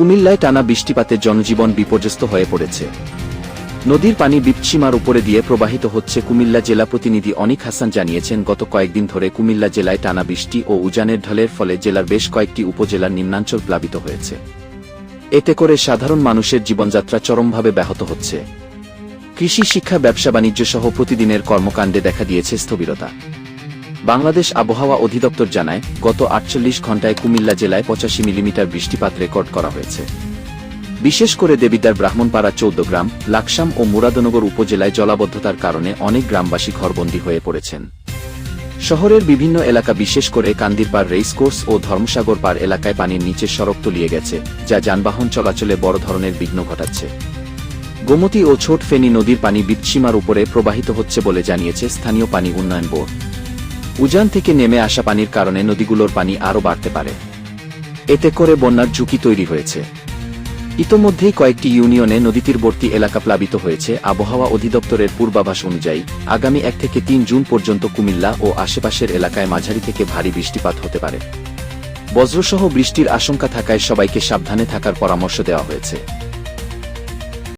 কুমিল্লায় টানা বৃষ্টিপাতে জনজীবন বিপর্যস্ত হয়ে পড়েছে। নদীর পানি বিপসীমার উপরে দিয়ে প্রবাহিত হচ্ছে কুমিল্লা জেলা প্রতিনিধি অনিক হাসান জানিয়েছেন, গত কয়েকদিন ধরে কুমিল্লা জেলায় টানা বৃষ্টি ও উজানের ঢলের ফলে জেলার বেশ কয়েকটি উপজেলার নিম্নাঞ্চল প্লাবিত হয়েছে। এতে করে সাধারণ মানুষের জীবনযাত্রা চরমভাবে ব্যাহত হচ্ছে। কৃষি, শিক্ষা, ব্যবসা বাণিজ্য সহ প্রতিদিনের কর্মকাণ্ডে দেখা দিয়েছে স্থবিরতা। বাংলাদেশ আবহাওয়া অধিদপ্তর জানায়, গত আটচল্লিশ ঘণ্টায় কুমিল্লা জেলায় পঁচাশি মিলিমিটার বৃষ্টিপাত রেকর্ড করা হয়েছে। বিশেষ করে দেবিদ্বার ব্রাহ্মণপাড়া চৌদ্দগ্রাম লাকসাম ও মুরাদনগর উপজেলায় জলাবদ্ধতার কারণে অনেক গ্রামবাসী ঘরবন্দী হয়ে পড়েছেন। শহরের বিভিন্ন এলাকা বিশেষ করে কান্দিরপাড় রেইসকোর্স ও ধর্মসাগর পাড় এলাকায় পানির নিচে সড়ক তলিয়ে গেছে, যা যানবাহন চলাচলে বড় ধরনের বিঘ্ন ঘটাচ্ছে। গোমতী ও ছোট ফেনী নদীর পানি বিপসীমার উপরে প্রবাহিত হচ্ছে বলে জানিয়েছে স্থানীয় পানি উন্নয়ন বোর্ড। উজান থেকে নেমে আসা পানির কারণে নদীগুলোর পানি আরও বাড়তে পারে। এতে করে বন্যার ঝুঁকি তৈরি হয়েছে। ইতোমধ্যেই কয়েকটি ইউনিয়নে নদীতীরবর্তী এলাকা প্লাবিত হয়েছে। আবহাওয়া অধিদপ্তরের পূর্বাভাস অনুযায়ী, আগামী এক থেকে তিন জুন পর্যন্ত কুমিল্লা ও আশেপাশের এলাকায় মাঝারি থেকে ভারী বৃষ্টিপাত হতে পারে। বজ্রসহ বৃষ্টির আশঙ্কা থাকায় সবাইকে সাবধানে থাকার পরামর্শ দেওয়া হয়েছে।